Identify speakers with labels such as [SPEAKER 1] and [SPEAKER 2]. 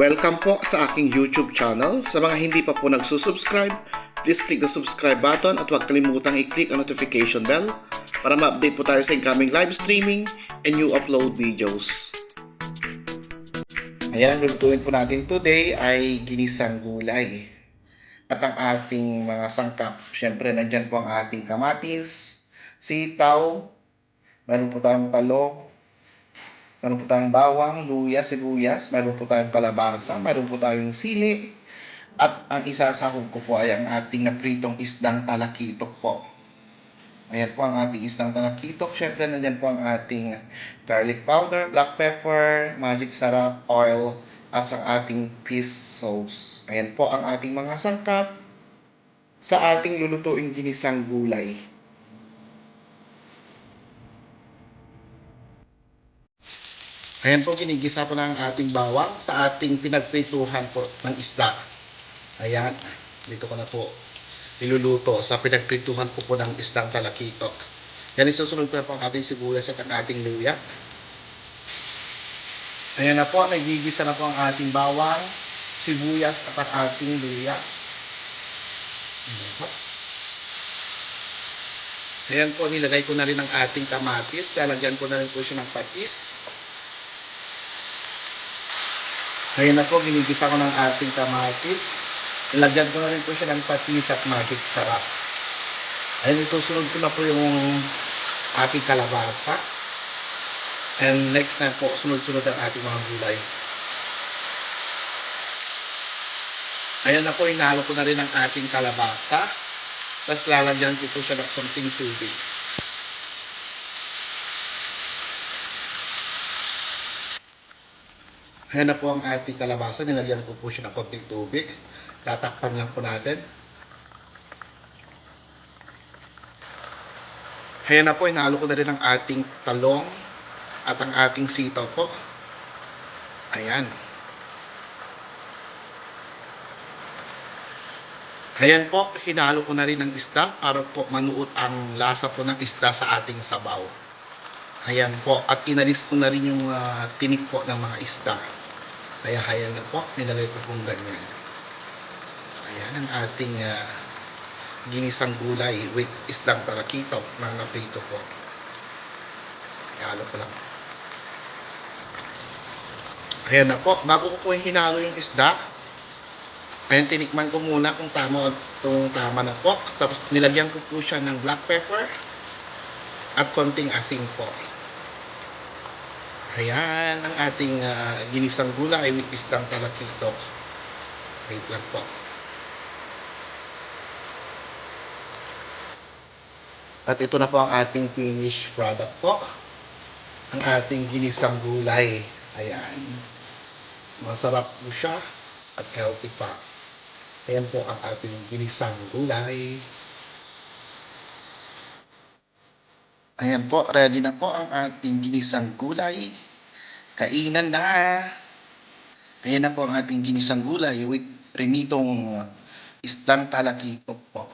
[SPEAKER 1] Welcome po sa aking YouTube channel. Sa mga hindi pa po nagsusubscribe, please click the subscribe button at huwag kalimutang i-click ang notification bell para ma-update po tayo sa incoming live streaming and new upload videos. Ayan, lulutuin po natin today ay ginisang gulay. At ang ating mga sangkap, syempre nandyan po ang ating kamatis, sitaw, meron po tayong talong, meron po tayong bawang, luya, sibuyas, meron po tayong kalabasa, meron po tayong sili, at ang isasahog ko po ay ang ating napritong isdang talakitok po. Ayan po ang ating isdang talakitok. Siyempre, nandyan po ang ating garlic powder, black pepper, magic sarap, oil, at sa ating fish sauce. Ayan po ang ating mga sangkap sa ating lulutuing ginisang gulay. Ayan po, ginigisa po ng ating bawang sa ating pinagprituhan po ng isda. Ayan, dito ko na po niluluto sa pinagprituhan po po ng isdang talakito. Yan, isusunod ko na po ang ating sibuyas at ang ating luya. Ayan na po, nagigisa na po ang ating bawang, sibuyas at ang ating luya. Ayan po. Ayan po, nilagay ko na rin ang ating kamatis. Lalagyan ko na rin po siya ng patis. Ngayon na po, ginigisa ko ng ating kamatis. Nilagyan ko na rin po siya ng patis at magic sarap. Ayun, isusunod ko na po yung ating kalabasa. And next na po, sunod-sunod ang ating mga gulay. Ayan na inalo ko na rin ang ating kalabasa. Tapos lalagyan ko po siya ng konting tubig. Ayan na po ang ating kalabasa. Nilagyan ko po siya ng konting tubig. Tatakpan lang po natin. Ayan na po, inalo ko na rin ang ating talong at ang ating sitaw po. Ayan. Ayan po, hinalo ko na rin ang isda para po manuot ang lasa po ng isda sa ating sabaw. Ayan po, at inalis ko na rin yung ah, tinik po ng mga isda. Kaya ayan na po, nilagay ko pong ganyan. Ayan ang ating ah, ginisang gulay with isdang tarakito na naprito po. Ihalo ko lang. Ayan na po, bago ko po yung hinalo yung isda, Ayan, tinikman ko muna kung tama kung tama na po. Tapos nilagyan ko po siya ng black pepper at konting asin po. Ayan ang ating ah, ginisang gulay with isdang talakito. Wait lang po. At ito na po ang ating finished product po. Ang ating ginisang gulay. Ayan. Masarap po siya at healthy pa. Ayan po ang ating ginisang gulay. Ayan po, ready na po ang ating ginisang gulay. Kainan na! Ayan na po ang ating ginisang gulay with prinitong isdang talakitok po.